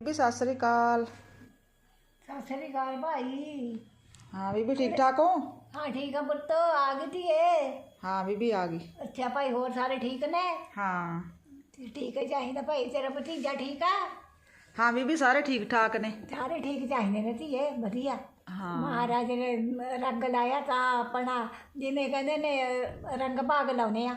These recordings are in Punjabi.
ਬੀਬੀ ਸਤਿ ਸ੍ਰੀ ਅਕਾਲ। ਸਤਿ ਸ੍ਰੀ ਅਕਾਲ ਭਾਈ। ਹਾਂ ਬੀਬੀ ਠੀਕ ਠਾਕ ਹੋ? ਹਾਂ ਠੀਕ ਆ ਪੁੱਤ। ਆ ਗਈ ਧੀਏ? ਹਾਂ ਬੀਬੀ ਆ ਗਈ। ਅੱਛਾ ਭਾਈ ਹੋਰ ਸਾਰੇ ਠੀਕ ਨੇ? ਹਾਂ। ਠੀਕ ਹੈ ਚਾਹੀਦਾ ਭਾਈ ਤੇਰਾ ਭਤੀਜਾ ਠੀਕ ਆ? ਹਾਂ ਬੀਬੀ ਸਾਰੇ ਠੀਕ ਠਾਕ ਨੇ। ਸਾਰੇ ਠੀਕ ਚਾਹੀਦੇ ਨੇ ਧੀਏ ਵਧੀਆ। ਹਾਂ। ਮਹਾਰਾਜ ਨੇ ਰੰਗ ਲਾਇਆ ਤਾਂ ਆਪਣਾ ਜਿਵੇਂ ਕਹਿੰਦੇ ਨੇ ਰੰਗ ਭਾਗ ਲਾਉਨੇ ਆ।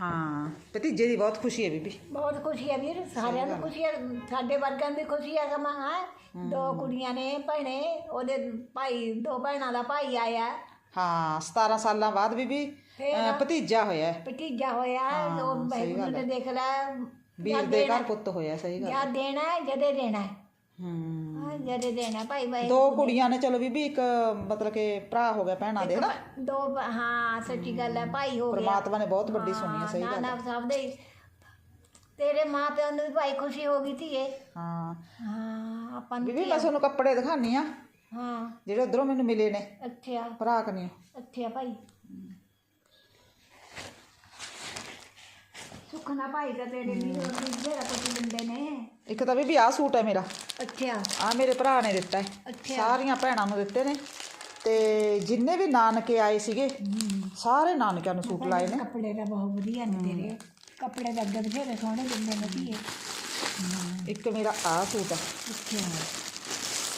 ਹਾਂ। ਭਤੀਜੇ ਦੀ ਬਹੁਤ ਖੁਸ਼ੀ ਹੈ ਬੀਬੀ। ਬਹੁਤ ਖੁਸ਼ੀ ਹੈ ਵੀਰ ਸਾਰਿਆਂ ਨੂੰ ਖੁਸ਼ੀ ਹੈ ਸਾਡੇ ਵਰਗਾਂ ਦੀ ਖੁਸ਼ੀ ਹੈ ਸਮਾਂ ਹੈ? ਦੋ ਕੁੜੀਆਂ ਨੇ ਭੈਣੇ ਉਹਦੇ ਭਾਈ ਦੋ ਭੈਣਾਂ ਦਾ ਭਾਈ ਆਇਆ। ਹਾਂ 17 ਸਾਲਾਂ ਬਾਅਦ ਬੀਬੀ ਭਤੀਜਾ ਹੋਇਆ। ਹੈ। ਭਤੀਜਾ ਹੋਇਆ ਉਹ ਵਾਹਿਗੁਰੂ ਨੇ ਦੇਖ ਲੈ ਵੀਰ ਦੇ ਘਰ ਪੁੱਤ ਹੋਇਆ ਸਹੀ ਗੱਲ ਜਾਂ ਦੇਣਾ ਹੈ, ਜਦੇ ਦੇਣਾ ਹੈ। ਜਦੇ ਦੇਣਾ ਭਾਈ ਭਾਈ ਦੋ ਕੁੜੀਆਂ ਨੇ ਚਲੋ ਬੀਬੀ ਇੱਕ ਮਤਲਬ ਕਿ ਭਰਾ ਹੋ ਗਿਆ ਭੈਣਾਂ ਦੇ ਨਾ ਦੋ ਭ- ਹਾਂ ਸੱਚੀ ਗੱਲ ਹੈ ਭਾਈ ਹੋ ਗਿਆ। ਪਰਮਾਤਮਾ ਨੇ ਬਹੁਤ ਵੱਡੀ ਸੁਣੀ ਹੈ ਸਹੀ ਨਾ ਗੱਲ ਨਾ ਸਭ ਦੇ ਹੀ। ਤੇਰੇ ਮਾਂ ਪਿਓ ਨੂੰ ਵੀ ਭਾਈ ਖੁਸ਼ੀ ਹੋ ਗਈ ਧੀਏ। ਹਾਂ। ਹਾਂ ਆਪਾਂ ਨੂੰ ਬੀਬੀ ਮੈਂ ਤੁਹਾਨੂੰ ਕੱਪੜੇ ਦਿਖਾਨੀ ਆ ਹਾਂ। ਜਿਹੜੇ ਉਧਰੋਂ ਮੈਨੂੰ ਮਿਲੇ ਨੇ। ਅੱਛਾ। ਭਰਾ ਕਨੇ ਅੱਛਾ ਭਾਈ। ਭਾਈ ਦਾ ਤੇਰੇ ਵੀ ਜਿਹੜਾ ਕੁਝ ਦਿੰਦੇ ਨੇ। ਇੱਕ ਤਾਂ ਬੀਬੀ ਆਹ ਸੂਟ ਹੈ ਮੇਰਾ। ਅੱਛਾ। ਆ ਮੇਰੇ ਭਰਾ ਨੇ ਦਿੱਤਾ ਹੈ। ਅੱਛਾ। ਸਾਰੀਆਂ ਭੈਣਾਂ ਨੂੰ ਦਿੱਤੇ ਨੇ। ਤੇ ਜਿੰਨੇ ਵੀ ਨਾਨਕੇ ਆਏ ਸੀਗੇ ਸਾਰੇ ਨਾਨਕਿਆਂ ਨੂੰ ਸੂਟ ਲਾਏ ਨੇ। ਕੱਪੜੇ ਦਾ ਬਹੁਤ ਵਧੀਆ ਨੇ ਤੇਰੇ। ਕੱਪੜੇ ਦਾ ਅੱਗੇ ਬਥੇਰੇ ਸੋਹਣੇ ਦਿੰਦੇ ਨੇ ਧੀਏ। ਇੱਕ ਮੇਰਾ ਆ ਸੂਟ ਹੈ। ਅੱਛਾ।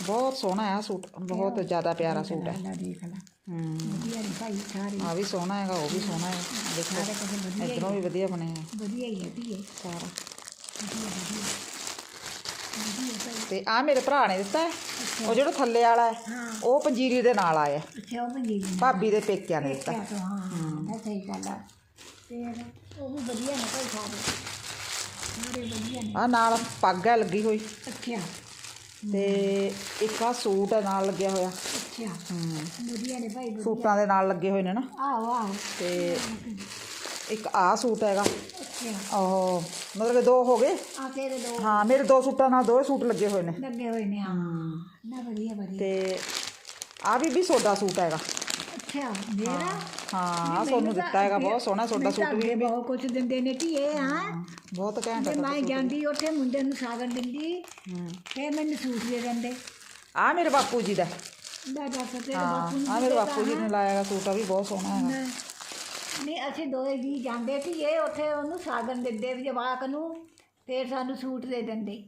ਬਹੁਤ ਸੋਹਣਾ ਹੈ ਆਹ ਸੂਟ ਬਹੁਤ ਜ਼ਿਆਦਾ ਪਿਆਰਾ ਸੂਟ ਹੈ ਲੈ ਦੇਖ ਲੈ ਹੂੰ ਵਧੀਆ ਨੇ ਭਾਈ ਸਾਰੇ ਆ ਵੀ ਸੋਹਣਾ ਹੈਗਾ ਉਹ ਵੀ ਸੋਹਣਾ ਹੈ ਦੇਖੋ ਸਾਰੇ ਕੁਝ ਵਧੀਆ ਇਧਰੋਂ ਵੀ ਵਧੀਆ ਬਣੇ ਆ ਵਧੀਆ ਹੀ ਹੈ ਧੀਏ ਸਾਰਾ ਵਧੀਆ ਵਧੀਆ ਵਧੀਆ ਭਾਈ ਤੇ ਆ ਮੇਰੇ ਭਰਾ ਨੇ ਦਿੱਤਾ ਹੈ ਉਹ ਜਿਹੜਾ ਥੱਲੇ ਵਾਲਾ ਹੈ ਹਾਂ ਉਹ ਪੰਜੀਰੀ ਦੇ ਨਾਲ ਆਇਆ ਅੱਛਾ ਉਹ ਬੰਦੀ ਜੀ ਭਾਬੀ ਦੇ ਪੇਕਿਆਂ ਨੇ ਦਿੱਤਾ ਕਿਆ ਤੋਂ ਹਾਂ ਇਹ ਸਹੀ ਗੱਲ ਆ ਤੇ ਉਹ ਵੀ ਵਧੀਆ ਨੇ ਭਾਈ ਸਾਰੇ ਸਾਰੇ ਵਧੀਆ ਨੇ ਆ ਨਾਲ ਪੱਗ ਹੈ ਲੱਗੀ ਹੋਈ ਅੱਛਾ ਤੇ ਇੱਕ ਆ ਸੂਟ ਹੈ ਨਾਲ ਲੱਗਿਆ ਹੋਇਆ। ਅੱਛਾ। ਹੂੰ। ਵਧੀਆ ਨੇ ਭਾਈ ਵਧੀਆ। ਸੂਟਾਂ ਦੇ ਨਾਲ ਲੱਗੇ ਹੋਏ ਨੇ ਨਾ। ਆਹੋ ਆਹੋ। ਤੇ ਇੱਕ ਆ ਸੂਟ ਹੈਗਾ। ਅੱਛਾ। ਉਹ ਮਤਲਬ ਕਿ ਦੋ ਹੋ ਗਏ? ਆ ਤੇਰੇ ਦੋ। ਹਾਂ ਮੇਰੇ ਦੋ ਸੂਟਾਂ ਨਾਲ ਦੋ ਸੂਟ ਲੱਗੇ ਹੋਏ ਨੇ। ਲੱਗੇ ਹੋਏ ਨੇ ਹਾਂ। ਨਾ ਵਧੀਆ ਵਧੀਆ। ਤੇ ਆ ਵੀ ਵੀ ਸੋਡਾ ਸੂਟ ਹੈਗਾ। ਅੱਛਾ ਮੇਰਾ? ਹਾਂ। ਸੋਨੂੰ ਦਿੱਤਾ ਹੈਗਾ ਬਹੁਤ ਸੋਹਣਾ ਸੋਡਾ ਸੂਟ ਵੀ। ਵੀ ਬਹੁਤ ਕੁਝ ਦਿੰਦੇ ਨੇ ਧੀਏ ਹਾਂ। ਬਹੁਤ ਘੈਂਟ ਤੇ ਹੈ ਮੈਂ ਜਾਂਦੀ ਉੱਥੇ ਮੁੰਡੇ ਨੂੰ ਸਾਗਨ ਦਿੰਦੀ ਤੇ ਮੈਨੂੰ ਸੂਟ ਦੇ ਦਿੰਦੇ। ਆ ਮੇਰੇ ਬਾਪੂ ਜੀ ਦਾ। ਦਾ ਦੱਸ ਹਾਂ ਬਾਪੂ ਨੂੰ ਆ ਮੇਰੇ ਬਾਪੂ ਜੀ ਨੇ ਲਾਇਆ ਹੈਗਾ ਸੂਟ ਆ ਵੀ ਬਹੁਤ ਸੋਹਣਾ ਹੈਗਾ। ਨਹੀਂ ਅਸੀਂ ਦੋਏ ਜੀ ਜਾਂਦੇ ਸੀ ਇਹ ਉੱਥੇ ਉਹਨੂੰ ਸਾਗਨ ਦਿੰਦੇ ਵੀ ਜਵਾਕ ਨੂੰ ਫਿਰ ਸਾਨੂੰ ਸੂਟ ਦੇ ਦਿੰਦੇ।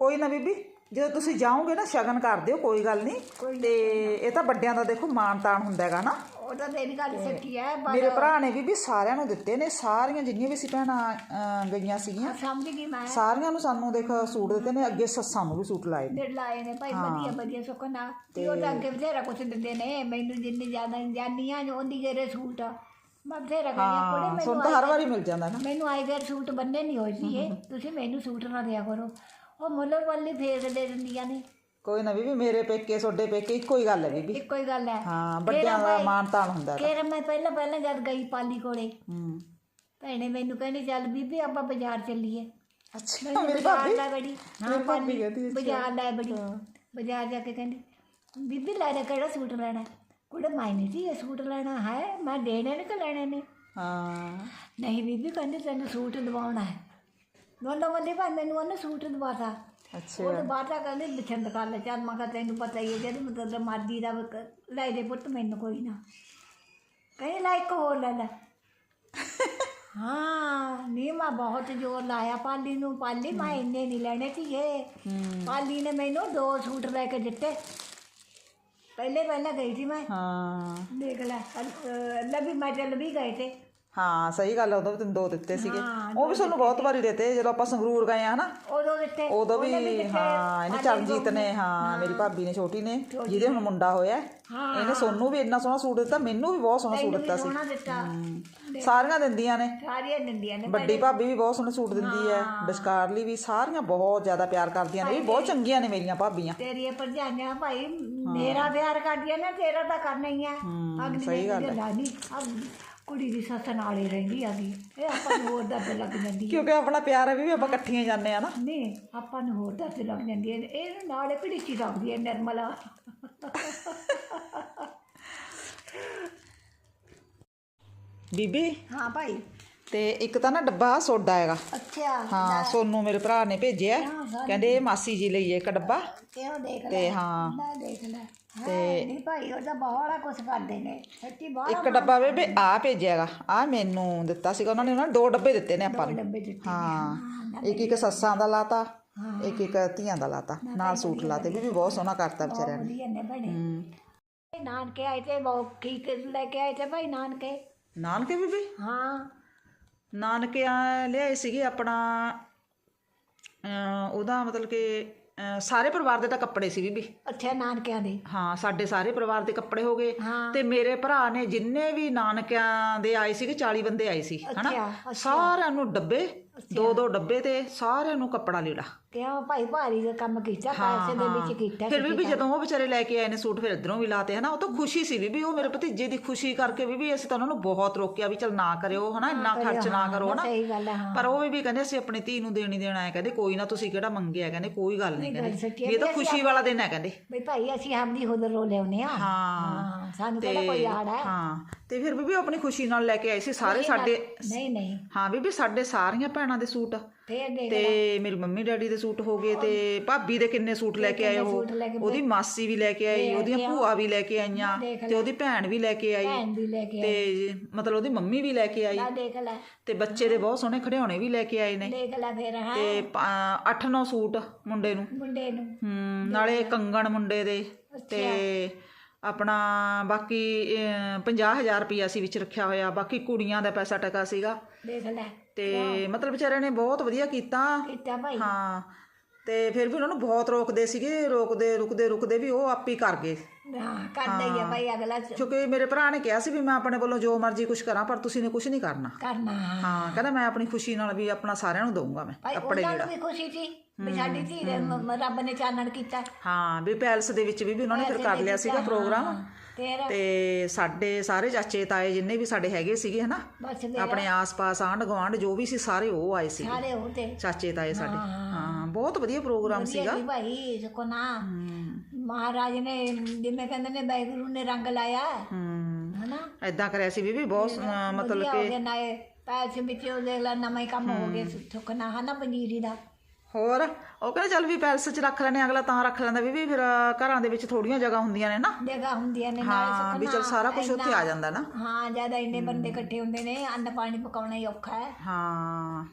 ਕੋਈ ਨਾ ਬੀਬੀ ਜਦੋਂ ਤੁਸੀਂ ਜਾਓਗੇ ਨਾ ਸ਼ਗਨ ਕਰ ਦਿਓ ਕੋਈ ਗੱਲ ਨਹੀਂ। ਤੇ ਇਹ ਤਾਂ ਵੱਡਿਆਂ ਦਾ ਦੇਖੋ ਮਾਣ ਤਾਣ ਹੁੰਦਾ ਹੈਗਾ ਨਾ। ਉਹ ਤਾਂ ਤੇਰੀ ਗੱਲ ਸੱਚੀ ਹੈ ਪਰ ਮੇਰੇ ਭਰਾ ਨੇ ਬੀਬੀ ਸਾਰਿਆਂ ਨੂੰ ਦਿੱਤੇ ਨੇ ਸਾਰੀਆਂ ਜਿੰਨੀਆਂ ਵੀ ਸੀ ਭੈਣਾਂ ਗਈਆਂ ਸੀਗੀਆਂ ਸਮਝ ਗਈ ਮੈਂ। ਸਾਰੀਆਂ ਨੂੰ ਸਾਨੂੰ ਦੇਖ ਸੂਟ ਦਿੱਤੇ ਨੇ ਅੱਗੇ ਸੱਸਾਂ ਨੂੰ ਵੀ ਸੂਟ ਲਾਏ ਨੇ। ਲਾਏ ਨੇ ਭਾਈ ਵਧੀਆ ਵਧੀਆ ਸੁਖਨਾ। ਤੇ ਉਹ ਤਾਂ ਅੱਗੇ ਬਥੇਰਾ ਕੁਛ ਦਿੰਦੇ ਨੇ ਮੈਨੂੰ ਜਿੰਨੀ ਜ਼ਿਆਦਾ ਜਾਨੀਆਂ ਉਹਦੀ ਗੇਰੇ ਸੂਟ। ਮੈਂ ਬਥੇਰਾ ਕੋਲੇ ਸੁਣ ਤਾਂ ਹਰ ਵਾਰੀ ਮਿਲ ਜਾਂਦਾ ਨਾ। ਮੈਨੂੰ ਆਈ ਗੇਰ ਸੂਟ ਬੰਨੇ ਨਹੀਂ ਹੋਈ ਸੀ ਇਹ ਤੁਸੀਂ ਮੈਨੂੰ ਸੂਟ ਨਾ ਦਿਆ ਕਰੋ। ਉਹ ਮੁੱਲਰ ਵਾਲੀ ਫੇਰ ਦੇ ਦਿੰਦੀਆਂ ਨੇ। ਕੋਈ ਨਾ ਬੀਬੀ ਮੇਰੇ ਪੇਕੇ ਤੁਹਾਡੇ ਪੇਕੇ ਇੱਕੋ ਹੀ ਗੱਲ ਹੈ ਬੀਬੀ। ਇੱਕੋ ਹੀ ਗੱਲ ਹੈ। ਹਾਂ ਵੱਡਿਆਂ ਦਾ ਮਾਣ ਤਾਣ ਹੁੰਦਾ ਹੈ ਫਿਰ ਮੈਂ ਪਹਿਲਾਂ ਪਹਿਲਾਂ ਜਦ ਗਈ ਪਾਲੀ ਕੋਲੇ ਹੂੰ। ਭੈਣੇ ਮੈਨੂੰ ਕਹਿੰਦੀ ਚੱਲ ਬੀਬੀ ਆਪਾਂ ਬਾਜ਼ਾਰ ਚੱਲੀਏ। ਅੱਛਾ ਮੇਰੀ ਭਾਬੀ? ਲੈ ਬੜੀ। ਹਾਂ ਭਾਬੀ ਕਹਿੰਦੀ। ਬਾਜ਼ਾਰ ਲੈ ਬੜੀ। ਬਾਜ਼ਾਰ ਜਾ ਕੇ ਕਹਿੰਦੀ ਬੀਬੀ ਲੈਣਾ ਕਿਹੜਾ ਸੂਟ ਲੈਣਾ? ਕੁੜੇ ਮਾਇਨੇ ਜੀ ਇਹ ਸੂਟ ਲੈਣਾ ਹੈ ਮੈਂ ਦੇਣੇ ਨੇ ਕਿ ਲੈਣੇ ਨੇ? ਹਾਂ। ਨਹੀਂ ਬੀਬੀ ਕਹਿੰਦੀ ਤੈਨੂੰ ਸੂਟ ਦਵਾਉਣਾ ਹੈ। ਦੋਨੋਂ ਬੰਦੇ ਭਾਈ ਮੈਨੂੰ ਉਹਨੇ ਸੂਟ ਦਵਾਤਾ ਅੱਛਾ। ਉਹ ਤਾਂ ਬਾਤਾਂ ਕਹਿੰਦੇ ਬਿਛੰਦ ਕਰ ਲੈ ਚੱਲ ਮੈਂ ਕਿਹਾ ਤੈਨੂੰ ਪਤਾ ਹੀ ਹੈ ਜਦ ਮਤਲਬ ਦਾ ਵਾ ਕ- ਲੈ ਦੇ ਪੁੱਤ ਮੈਨੂੰ ਕੋਈ ਨਾ। ਕਹਿੰਦੇ ਲੈ ਇੱਕ ਹੋਰ ਲੈ ਲੈ। ਹਾਂ ਨੀ ਮੈਂ ਬਹੁਤ ਜ਼ੋਰ ਲਾਇਆ ਪਾਲੀ ਨੂੰ। ਪਾਲੀ ਮੈਂ ਇੰਨੇ ਨਹੀਂ ਲੈਣੇ ਹੂੰ। ਪਾਲੀ ਨੇ ਮੈਨੂੰ ਦੋ ਸੂਟ ਲੈ ਕੇ ਦਿੱਤੇ। ਪਹਿਲੇ ਪਹਿਲਾਂ ਗਈ ਸੀ ਮੈਂ। ਹਾਂ। ਦੇਖ ਲੈ ਅ- ਲੱਭੀ ਮੈਂ ਚੱਲ ਵੀ ਗਏ ਤੇ। ਹਾਂ ਸਹੀ ਗੱਲ ਹੈ ਉਦੋਂ ਵੀ ਤੈਨੂੰ ਦੋ ਦਿੱਤੇ ਸੀਗੇ। ਹਾਂ, ਉਹ ਵੀ ਸਾਨੂੰ ਬਹੁਤ ਵਾਰੀ ਦਿੱਤੇ ਜਦੋਂ ਆਪਾਂ ਸੰਗਰੂਰ ਗਏ ਆ ਹਨਾ? ਉਦੋਂ ਦਿੱਤੇ ਉਦੋਂ ਵੀ ਹਾਂ ਇਹਨੇ ਚਰਨਜੀਤ ਨੂੰ। ਹਾਂ ਮੇਰੀ ਭਾਬੀ ਨੇ ਛੋਟੀ ਨੇ ਜਿਹਦੇ ਹੁਣ ਮੁੰਡਾ ਹੋਇਆ। ਹੈ। ਹਾਂ ਇਹਨੇ ਸੋਨੂੰ ਵੀ ਇੰਨਾ ਸੋਹਣਾ ਸੂਟ ਦਿੱਤਾ ਮੈਨੂੰ ਵੀ ਬਹੁਤ ਸੋਹਣਾ ਸੂਟ ਦਿੱਤਾ ਸੀ। ਦਿੱਤਾ। ਸਾਰੀਆਂ ਦਿੰਦੀਆਂ ਨੇ। ਸਾਰੀਆਂ ਦਿੰਦੀਆਂ ਨੇ ਵੱਡੀ ਭਾਬੀ ਵੀ ਬਹੁਤ ਸੋਹਣੇ ਸੂਟ ਦਿੰਦੀ ਹੈ। ਵਿਚਕਾਰਲੀ ਵੀ ਸਾਰੀਆਂ ਬਹੁਤ ਜ਼ਿਆਦਾ ਪਿਆਰ ਕਰਦੀਆਂ ਨੇ ਵੀ ਬਹੁਤ ਚੰਗੀਆਂ ਨੇ ਮੇਰੀਆਂ ਭਾਬੀਆਂ। ਤੇਰੀਆਂ ਭਰਜਾਈਆਂ ਭਾਈ ਮੇਰਾ ਪਿਆਰ ਕਰਦੀਆਂ ਨੇ ਤੇਰਾ ਤਾਂ ਕਰਨਾ ਹੀ ਆ। ਅਗਲੀ ਸਹੀ ਗੱਲ ਲਾਨੀ ਕੁੜੀ ਦੀ ਸੱਸ ਨਾਲ ਹੀ ਰਹਿੰਦੀ ਆਗੀ ਇਹ ਆਪਾਂ ਨੂੰ ਹੋਰ ਦਰਦ ਲੱਗ ਜਾਂਦੀ ਹੈ ਕਿਉਂਕਿ ਆਪਣਾ ਪਿਆਰ ਹੈ ਵੀ ਆਪਾਂ ਇਕੱਠੀਆਂ ਜਾਂਦੇ ਆ ਨਾ। ਨਹੀਂ ਆਪਾਂ ਨੂੰ ਹੋਰ ਦਰਦ ਲੱਗ ਜਾਂਦੀ ਹੈ ਇਹ ਨਾਲੇ ਪਿੜੀਚੀ ਲੱਗਦੀ ਹੈ ਨਿਰਮਲਾ। ਬੀਬੀ ਹਾਂ ਭਾਈ। ਤੇ ਇੱਕ ਤਾਂ ਨਾ ਡੱਬਾ ਸੋਡਾ ਹੈਗਾ। ਅੱਛਾ ਹਾਂ ਸੋਨੂੰ ਮੇਰੇ ਭਰਾ ਨੇ ਭੇਜਿਆ। ਕਹਿੰਦੇ ਇਹ ਮਾਸੀ ਜੀ ਲਈ ਇੱਕ ਡੱਬਾ। ਕਿਉਂ ਦੇਖ ਲੈ। ਤੇ ਹਾਂ। ਲੈ ਦੇਖ ਲੈ। ਤੇ ਨਹੀਂ ਭਾਈ ਉਹ ਤਾਂ ਬਹੁਤ ਕੁਝ ਕਰਦੇ ਨੇ। ਸੱਚੀ ਬਹੁਤ ਇੱਕ ਡੱਬਾ ਬੇਬੇ ਆ ਭੇਜਿਆਗਾ। ਆ ਮੈਨੂੰ ਦਿੱਤਾ ਸੀਗਾ ਉਹਨਾਂ ਨੇ ਉਹਨਾਂ ਨੇ ਦੋ ਡੱਬੇ ਦਿੱਤੇ ਨੇ ਆਪਾਂ ਨੂੰ। ਡੱਬੇ ਦਿੱਤੇ ਹਾਂ ਇੱਕ ਇੱਕ ਸੱਸਾਂ ਦਾ ਲਾਤਾ ਇੱਕ ਇੱਕ ਧੀਆਂ ਦਾ ਲਾਤਾ ਨਾਲ ਸੂਟ ਲਾਤੇ ਵੀ ਬਹੁਤ ਸੋਹਣਾ ਕਰਤਾ ਵਿਚਾਰਿਆਂ ਨੇ। ਵਧੀਆ ਨੇ ਬਣੇ ਹੂੰ। ਨਾਨਕੇ ਆਏ ਤੇ ਬਹੁਤ ਕੀ ਕੀ ਲੈ ਕੇ ਆਏ ਤੇ ਭਾਈ ਨਾਨਕੇ। ਨਾਨਕੇ ਬੀਬੀ? ਹਾਂ। ਨਾਨਕੇ ਆ ਲਿਆਏ ਸੀਗੇ ਆਪਣਾ ਅਹ ਉਹਦਾ ਮਤਲਬ ਕਿ ਅਹ ਸਾਰੇ ਪਰਿਵਾਰ ਦੇ ਤਾਂ ਕੱਪੜੇ ਸੀ ਬੀਬੀ ਅੱਛਾ ਨਾਨਕਿਆਂ ਦੇ ਹਾਂ ਸਾਡੇ ਸਾਰੇ ਪਰਿਵਾਰ ਦੇ ਕੱਪੜੇ ਹੋ ਗਏ ਹਾਂ। ਤੇ ਮੇਰੇ ਭਰਾ ਨੇ ਜਿੰਨੇ ਵੀ ਨਾਨਕਿਆਂ ਦੇ ਆਏ ਸੀਗੇ 40 ਬੰਦੇ ਆਏ ਸੀ ਹਨਾ ਅੱਛਾ, ਅੱਛਾ। ਸਾਰਿਆਂ ਨੂੰ ਡੱਬੇ ਦੋ ਦੋ ਡੱਬੇ ਤੇ ਸਾਰਿਆਂ ਨੂੰ ਕੱਪੜਾ ਲੀੜਾ। ਕਿਉਂ ਭਾਈ ਭਾਰੀ ਦਾ ਕੰਮ ਕੀਤਾ ਪੈਸੇ ਦੇ ਵਿੱਚ ਕੀਤਾ ਫਿਰ ਵੀ ਜਦੋਂ ਉਹ ਵਿਚਾਰੇ ਲੈ ਕੇ ਆਏ ਨੇ ਸੂਟ ਫਿਰ ਇਧਰੋਂ ਵੀ ਲਾਤੇ ਹਨਾ? ਉਹ ਤਾਂ ਖੁਸ਼ੀ ਸੀ ਵੀ ਉਹ ਮੇਰੇ ਭਤੀਜੇ ਦੀ ਖੁਸ਼ੀ ਕਰਕੇ ਵੀ ਵੀ ਅਸੀਂ ਤਾਂ ਉਹਨਾਂ ਨੂੰ ਬਹੁਤ ਰੋਕਿਆ ਵੀ ਚਲ ਨਾ ਕਰਿਓ ਹਨਾ? ਇੰਨਾ ਖਰਚ ਨਾ ਕਰੋ ਹਨਾ? ਸਹੀ ਗੱਲ ਹੈ ਹਾਂ। ਪਰ ਉਹ ਵੀ ਵੀ ਕਹਿੰਦੇ ਅਸੀਂ ਆਪਣੀ ਧੀ ਨੂੰ ਦੇਣੀ ਦੇਣਾ ਹੈ ਕਹਿੰਦੇ ਕੋਈ ਨਾ ਤੁਸੀਂ ਕਿਹੜਾ ਮੰਗਿਆ ਕਹਿੰਦੇ ਕੋਈ ਗੱਲ ਨਹੀਂ ਕਹਿੰਦੇ। ਵੀ ਇਹ ਤਾਂ ਖੁਸ਼ੀ ਵਾਲਾ ਦਿਨ ਹੈ ਕਹਿੰਦੇ। ਬਈ ਭਾਈ ਅਸੀਂ ਆਪਦੀ ਹੁਦਰ ਰੋ ਲਿਆਉਨੇ ਆ। ਹਾਂ ਸਾਨੂੰ ਕਿਹੜਾ ਕੋਈ ਆੜ ਹੈ? ਹਾਂ ਤੇ ਫਿਰ ਬੀਬੀ ਆਪਣੀ ਖੁਸ਼ੀ ਨਾਲ ਲੈ ਕੇ ਆਏ ਸੀ ਸਾਰੇ ਸਾਡੇ ਨਹੀਂ ਨਹੀਂ। ਹਾਂ ਬੀਬੀ ਸਾਡੇ ਸਾਰੀਆਂ ਭੈਣਾਂ ਦੇ ਸੂਟ। ਫੇਰ ਦੇਖ ਤੇ ਮੇਰੀ ਮੰਮੀ ਡੈਡੀ ਦੇ ਸੂਟ ਹੋ ਗਏ ਤੇ ਭਾਬੀ ਦੇ ਕਿੰਨੇ ਸੂਟ ਲੈ ਕੇ ਆਏ ਉਹ। ਉਹਦੀ ਮਾਸੀ ਵੀ ਲੈ ਕੇ ਆਈ ਉਹਦੀਆਂ ਭੂਆ ਵੀ ਲੈ ਕੇ ਆਈਆਂ ਤੇ ਉਹਦੀ ਭੈਣ ਵੀ ਲੈ ਕੇ ਆਈ। ਤੇ ਮਤਲਬ ਉਹਦੀ ਮੰਮੀ ਵੀ ਲੈ ਕੇ ਆਈ। ਆ ਦੇਖ ਲੈ। ਤੇ ਬੱਚੇ ਦੇ ਬਹੁਤ ਸੋਹਣੇ ਖਿਡੌਣੇ ਵੀ ਲੈ ਕੇ ਆਏ ਨੇ। ਦੇਖ ਲੈ ਫੇਰ ਹੈ। ਤੇ 8-9 ਸੂਟ ਮੁੰਡੇ ਨੂੰ। ਮੁੰਡੇ ਨੂੰ। ਹਮ ਨਾਲੇ ਕੰਗਣ ਮੁੰਡੇ ਦੇ। ਤੇ ਆਪਣਾ ਬਾਕੀ 50000 ਰੁਪਇਆ ਸੀ ਵਿੱਚ ਰੱਖਿਆ ਹੋਇਆ। ਬਾਕੀ ਕੁੜੀਆਂ ਦਾ ਪੈਸਾ ਟਕਾ ਸੀਗਾ। ਦੇਖ ਲੈ। ਤੇ ਮਤਲਬ ਵਿਚਾਰਿਆਂ ਨੇ ਬਹੁਤ ਵਧੀਆ ਕੀਤਾ। ਕੀਤਾ ਭਾਈ। ਹਾਂ। ਤੇ ਫਿਰ ਵੀ ਉਹਨਾਂ ਨੂੰ ਬਹੁਤ ਰੋਕਦੇ ਸੀਗੇ ਰੋਕਦੇ ਰੁਕਦੇ ਰੁਕਦੇ ਵੀ ਉਹ ਆਪ ਹੀ ਕਰ ਗਏ। ਹਾਂ ਕਰਦਾ ਹੀ। ਆ ਭਾਈ ਅਗਲਾ ਕਿਉਂਕਿ ਮੇਰੇ ਭਰਾ ਨੇ ਕਿਹਾ ਸੀ ਵੀ ਮੈਂ ਆਪਣੇ ਵੱਲੋਂ ਜੋ ਮਰਜ਼ੀ ਕੁਝ ਕਰਾਂ ਪਰ ਤੁਸੀਂ ਨੇ ਕੁਝ ਨਹੀਂ ਕਰਨਾ। ਕਰਨਾ। ਹਾਂ ਕਹਿੰਦਾ ਮੈਂ ਆਪਣੀ ਖੁਸ਼ੀ ਨਾਲ ਵੀ ਆਪਣਾ ਸਾਰਿਆਂ ਨੂੰ ਦਊਂਗਾ ਮੈਂ ਕੱਪੜੇ ਜਿਹੜਾ। ਵੀ ਖੁਸ਼ੀ ਸੀ ਵੀ ਸਾਡੀ ਧੀ ਦੇ ਰੱਬ ਨੇ ਚਾਨਣ ਕੀਤਾ। ਹਾਂ ਵੀ ਪੈਲਸ ਦੇ ਵਿੱਚ ਵੀ ਵੀ ਉਹਨਾਂ ਨੇ ਫਿਰ ਕਰ ਲਿਆ ਸੀਗਾ ਪ੍ਰੋਗਰਾਮ। ਤੇ ਸਾਡੇ ਸਾਰੇ ਚਾਚੇ ਤਾਏ ਜਿੰਨੇ ਵੀ ਸਾਡੇ ਹੈਗੇ ਸੀਗੇ ਹਨਾ? ਆਪਣੇ ਆਸ-ਪਾਸ ਆਂਢ ਗੁਆਂਢ ਜੋ ਵੀ ਸੀ ਸਾਰੇ ਉਹ ਆਏ ਸੀ ਸਾਰੇ ਉਹਦੇ ਚਾਚੇ ਤਾਏ ਸਾਡੇ। ਬਹੁਤ ਵਧੀਆ ਪ੍ਰੋਗਰਾਮ ਸੀਗਾ। ਜੀ ਭਾਈ ਸਕੋ ਨਾ ਮਹਾਰਾਜ ਨੇ ਜਿਵੇਂ ਕਹਿੰਦੇ ਨੇ ਵਾਹਿਗੁਰੂ ਨੇ ਰੰਗ ਲਾਇਆ। ਹਨਾ? ਐਦਾਂ ਕਰਿਆ ਸੀ ਵੀ ਵੀ ਬਹੁਤ ਮਤਲਬ ਹੋ ਇਹ ਪੈਸੇ ਵਿੱਚ ਉਹ ਦੇਖ ਲੈ ਨਵਾਂ ਹੀ ਕੰਮ ਹੋ ਗਿਆ ਸੁਖਨਾ ਹਨਾ ਪਨੀਰੀ ਦਾ? ਹੋਰ ਉਹ ਕਹਿੰਦੇ ਚੱਲ ਵੀ ਪੈਲਸ 'ਚ ਰੱਖ ਲੈਣੇ ਅਗਲਾ ਤਾਂ ਰੱਖ ਲੈਂਦਾ ਵੀ ਵੀ ਫਿਰ ਘਰਾਂ ਦੇ ਵਿੱਚ ਥੋੜੀਆਂ ਜਗ੍ਹਾ ਹੁੰਦੀਆਂ ਨੇ ਨਾ। ਜਗ੍ਹਾ ਹੁੰਦੀਆਂ ਨੇ ਹਾਂ ਵੀ ਚੱਲ ਸਾਰਾ ਕੁਝ ਉੱਥੇ ਆ ਜਾਂਦਾ ਨਾ। ਹਾਂ ਜ਼ਿਆਦਾ ਇੰਨੇ ਬੰਦੇ ਇਕੱਠੇ ਹੁੰਦੇ ਨੇ ਅੰਨ ਪਾਣੀ ਪਕਾਉਣਾ ਹੀ ਔਖਾ ਹੈ। ਹਾਂ।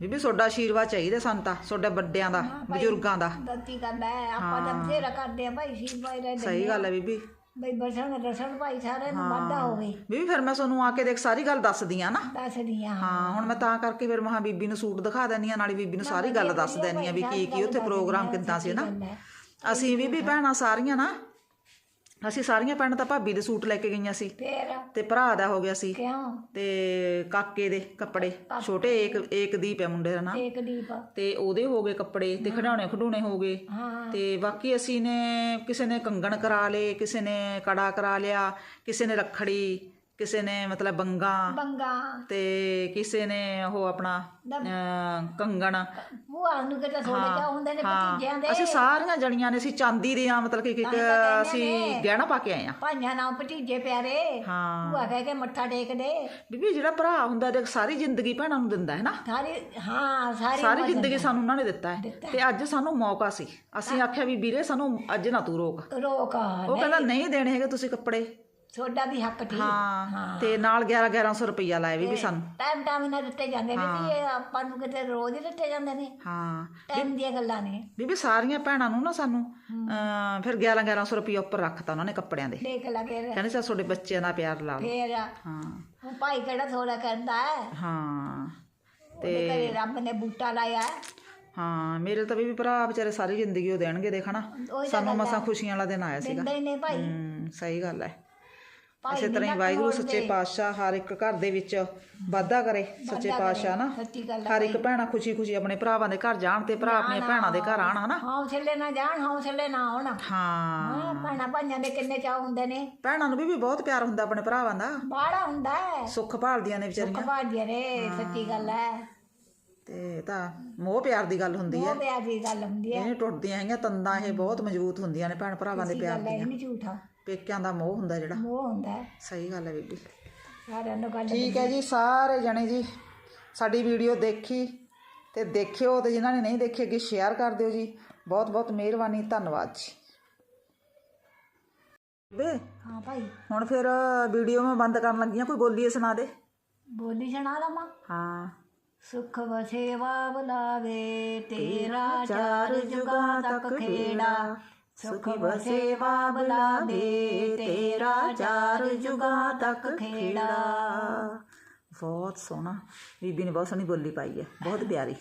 ਬੀਬੀ ਤੁਹਾਡਾ ਆਸ਼ੀਰਵਾਦ ਚਾਹੀਦਾ ਸਾਨੂੰ ਤਾਂ ਤੁਹਾਡੇ ਵੱਡਿਆਂ ਦਾ ਬਜ਼ੁਰਗਾਂ ਦਾ। ਗਲਤੀ ਕਰਦਾ ਹੈ ਆਪਾਂ ਤਾਂ ਬਥੇਰਾ ਕਰਦੇ ਆ ਭਾਈ ਸੀ ਭਾਈ ਰਹਿ ਸਹੀ ਗੱਲ ਹੈ ਬੀਬੀ। ਬਈ ਬਸਣ ਰਸਣ ਭਾਈ ਸਾਰਿਆਂ ਨੂੰ ਵਾਧਾ ਹੋਵੇ। ਬੀਬੀ ਫਿਰ ਮੈਂ ਤੁਹਾਨੂੰ ਆ ਕੇ ਦੇਖ ਸਾਰੀ ਗੱਲ ਦੱਸਦੀ ਆ ਨਾ। ਦੱਸਦੀ ਆ ਹਾਂ ਹੁਣ ਮੈਂ ਤਾਂ ਕਰਕੇ ਫਿਰ ਮਹਾ ਬੀਬੀ ਨੂੰ ਸੂਟ ਦਿਖਾ ਦਿੰਨੀ ਆ ਨਾਲੇ ਬੀਬੀ ਨੂੰ ਸਾਰੀ ਗੱਲ ਦੱਸ ਦਿੰਨੀ ਆ ਵੀ ਕੀ ਕੀ ਉੱਥੇ ਪ੍ਰੋਗਰਾਮ ਕਿੱਦਾਂ ਸੀ ਨਾ। ਅਸੀਂ ਵੀ ਵੀ ਭੈਣਾਂ ਸਾਰੀਆਂ ਨਾ ਅਸੀਂ ਸਾਰੀਆਂ ਭੈਣਾਂ ਤਾਂ ਭਾਬੀ ਦੇ ਸੂਟ ਲੈ ਕੇ ਗਈਆਂ ਸੀ। ਫੇਰ? ਤੇ ਭਰਾ ਦਾ ਹੋ ਗਿਆ ਸੀ। ਕਿਉਂ? ਤੇ ਕਾਕੇ ਦੇ ਕੱਪੜੇ। ਛੋਟੇ ਏਕ ਏਕਦੀਪ ਹੈ ਮੁੰਡੇ ਦਾ ਨਾਮ ਇੱਕ ਦੀਪ। ਤੇ ਉਹਦੇ ਹੋ ਗਏ ਕੱਪੜੇ ਤੇ ਖਿਡੌਣੇ ਖਡੂਣੇ ਹੋ ਗਏ। ਤੇ ਬਾਕੀ ਅਸੀਂ ਨੇ ਕਿਸੇ ਨੇ ਕੰਗਣ ਕਰਾ ਲਏ ਕਿਸੇ ਨੇ ਕੜਾ ਕਰਾ ਲਿਆ ਕਿਸੇ ਨੇ ਰੱਖੜੀ। ਕਿਸੇ ਨੇ ਮਤਲਬ ਬੰਗਾ ਬੰਗਾ। ਤੇ ਕਿਸੇ ਨੇ ਉਹ ਆਪਣਾ ਅਹ, ਕੰਗਣ। ਭੂਆ ਨੂੰ ਕਿਤੇ ਥੋੜੇ ਜਿਹਾ ਹੁੰਦੇ ਨੇ ਭਤੀਜਿਆਂ ਦੇ। ਅਸੀਂ ਸਾਰੀਆਂ ਜਣੀਆਂ ਨੇ ਅਸੀਂ ਚਾਂਦੀ ਦੀਆਂ ਮਤਲਬ ਕਿ ਇੱਕ ਅਸੀਂ ਗਹਿਣਾ ਪਾ ਕੇ ਆਏ ਆ। ਭਾਈਆਂ ਨਾਲ ਭਤੀਜੇ ਪਿਆਰੇ। ਹਾਂ। ਭੂਆ ਕਹਿ ਕੇ ਮੱਥਾ ਟੇਕਦੇ। ਬੀਬੀ ਜਿਹੜਾ ਭਰਾ ਹੁੰਦਾ ਦੇਖ ਸਾਰੀ ਜ਼ਿੰਦਗੀ ਭੈਣਾਂ ਨੂੰ ਦਿੰਦਾ ਹੈ ਨਾ। ਸਾਰੀ ਹਾਂ ਸਾਰੀ ਸਾਰੀ ਜ਼ਿੰਦਗੀ ਸਾਨੂੰ ਉਹਨਾਂ ਨੇ ਦਿੱਤਾ ਹੈ। ਤੇ ਅੱਜ ਸਾਨੂੰ ਮੌਕਾ ਸੀ। ਅਸੀਂ ਆਖਿਆ ਵੀ ਵੀਰੇ ਸਾਨੂੰ ਅੱਜ ਨਾ ਤੂੰ ਰੋਕ। ਰੋਕ ਉਹ ਕਹਿੰਦਾ ਨਹੀਂ ਦੇਣੇ ਹੈਗੇ ਤੁਸੀਂ ਕੱਪੜੇ। ਤੁਹਾਡਾ ਵੀ ਹੱਕ ਠੀਕ। ਹਾਂ ਤੇ ਨਾਲ 11 1100 ਰੁਪਈਆ ਲਾਇਆ ਵੀ ਵੀ ਸਾਨੂੰ। ਟਾਈਮ ਟਾਈਮ ਨਾਲ ਦਿੱਤੇ ਜਾਂਦੇ ਨੇ ਜੀ ਇਹ ਆਪਾਂ ਨੂੰ ਕਿਤੇ ਰੋਜ਼ ਹੀ ਦਿੱਤੇ ਜਾਂਦੇ ਨੇ। ਹਾਂ। ਟਾਈਮ ਦੀਆਂ ਗੱਲਾਂ ਨੇ। ਬੀਬੀ ਸਾਰੀਆਂ ਭੈਣਾਂ ਨੂੰ ਨਾ ਸਾਨੂੰ ਫਿਰ 11 1100 ਰੁਪਈਆ ਉੱਪਰ ਰੱਖਤਾ ਉਹਨਾਂ ਨੇ ਕੱਪੜਿਆਂ ਦੇ। ਦੇਖ ਲਾ ਕੇ ਕਹਿੰਦੇ ਚਾ ਤੁਹਾਡੇ ਬੱਚਿਆਂ ਦਾ ਪਿਆਰ ਲਾ ਲਓ। ਫੇਰ ਹਾਂ। ਉਹ ਭਾਈ ਕਿਹੜਾ ਥੋੜਾ ਕਰਦਾ ਹੈ? ਹਾਂ। ਉਹਦੇ ਘਰੇ ਰੱਬ ਨੇ ਬੂਟਾ ਲਾਇਆ ਹੈ। ਹਾਂ ਮੇਰੇ ਤਾਂ ਬੀਬੀ ਭਰਾ ਵਿਚਾਰੇ ਸਾਰੀ ਜ਼ਿੰਦਗੀ ਉਹ ਦੇਣਗੇ ਦੇਖਣਾ। ਤਾਂ ਸਾਨੂੰ ਮਸਾਂ ਖੁਸ਼ੀਆਂ ਵਾਲਾ ਦਿਨ ਆਇਆ ਸੀਗਾ। ਦਿੰਦੇ ਨੇ ਭਾਈ। ਹੂੰ ਸਹੀ ਗੱਲ ਹੈ। ਇਸੇ ਤਰ੍ਹਾਂ ਹੀ ਵਾਹਿਗੁਰੂ ਸੱਚੇ ਪਾਤਸ਼ਾਹ ਹਰ ਇੱਕ ਘਰ ਦੇ ਵਿੱਚ ਵਾਧਾ ਕਰੇ ਸੱਚੇ ਪਾਤਸ਼ਾਹ ਨਾ। ਹਰ ਇੱਕ ਭੈਣਾ ਖੁਸ਼ੀ ਖੁਸ਼ੀ ਆਪਣੇ ਭਰਾਵਾਂ ਦੇ ਘਰ ਜਾਣ ਤੇ ਭਰਾ ਆਪਣੀਆਂ ਭੈਣਾਂ ਦੇ ਘਰ ਆਣ ਹਨਾ? ਹੌਸਲੇ ਨਾ ਜਾਣ ਹੌਸਲੇ ਨਾ ਆਉਣ। ਹਾਂ। ਹਾਂ ਭੈਣਾਂ ਭਾਈਆਂ ਦੇ ਕਿੰਨੇ ਚਾਹ ਹੁੰਦੇ ਨੇ। ਭੈਣਾਂ ਨੂੰ ਵੀ ਬਹੁਤ ਪਿਆਰ ਹੁੰਦਾ ਆਪਣੇ ਭਰਾਵਾਂ ਦਾ। ਬਾੜਾ ਹੁੰਦਾ। ਸੁੱਖ ਭਾਲਦੀਆਂ ਨੇ ਵਿਚਾਰੀਆਂ। ਕਬਾੜੀਏ ਰੇ ਸੱਚੀ ਗੱਲ ਹੈ ਤੇ ਤਾਂ ਮੋਹ ਪਿਆਰ ਦੀ ਗੱਲ ਹੁੰਦੀ ਹੈ। ਉਹ ਪਿਆਰ ਦੀ ਗੱਲ ਹੁੰਦੀ ਹੈ। ਇਹ ਟੁੱਟਦੀਆਂ ਹੈਗੀਆਂ ਤੰਦਾਂ ਇਹ ਬਹੁਤ ਮਜ਼ਬੂਤ ਹੁੰਦੀਆਂ ਨੇ ਭੈਣ ਭਰਾਵਾਂ ਦੇ ਪਿਆਰ ਗੱਲ ਹੈ ਦੀਆਂ। ਨਹੀਂ ਝੂਠਾ ਪੇਕਿਆਂ ਦਾ ਮੋਹ ਹੁੰਦਾ ਜਿਹੜਾ। ਉਹ ਹੁੰਦਾ ਹੈ। ਸਹੀ ਗੱਲ ਹੈ ਬੀਬੀ। ਸਾਰਿਆਂ ਨੂੰ ਗੱਲ ਠੀਕ ਹੈ ਜੀ ਸਾਰੇ ਜਣੇ ਜੀ ਸਾਡੀ ਵੀਡੀਓ ਦੇਖੀ ਤੇ ਦੇਖਿਓ ਤੇ ਜਿਨ੍ਹਾਂ ਨੇ ਨਹੀਂ ਦੇਖੀ ਅੱਗੇ ਸ਼ੇਅਰ ਕਰ ਦਿਓ ਜੀ। ਬਹੁਤ ਬਹੁਤ ਮਿਹਰਬਾਨੀ ਧੰਨਵਾਦ ਜੀ। ਵੇ ਹਾਂ ਭਾਈ। ਹੁਣ ਫਿਰ ਵੀਡੀਓ ਮੈਂ ਬੰਦ ਕਰਨ ਲੱਗੀ ਹਾਂ ਕੋਈ ਬੋਲੀਏ ਸੁਣਾ ਦੇ। ਬੋਲੀ ਸੁਣਾ ਲਵਾਂ ਹਾਂ। ਸੁਖ ਵਸੇਵਾ ਬੁਲਾਵੇ ਤੇਰਾ ਚਾਰ ਜੁਗਾਂ ਤੱਕ ਖੇੜਾ। ਸੁਖ ਵਸੇਵਾ ਬੁਲਾਵੇ ਤੇਰਾ ਚਾਰ ਜੁਗਾਂ ਤੱਕ ਖੇੜਾ। ਬਹੁਤ ਸੋਹਣਾ। ਬੀਬੀ ਨੇ ਬਹੁਤ ਸੋਹਣੀ ਬੋਲੀ ਪਾਈ ਹੈ। ਬਹੁਤ ਪਿਆਰੀ।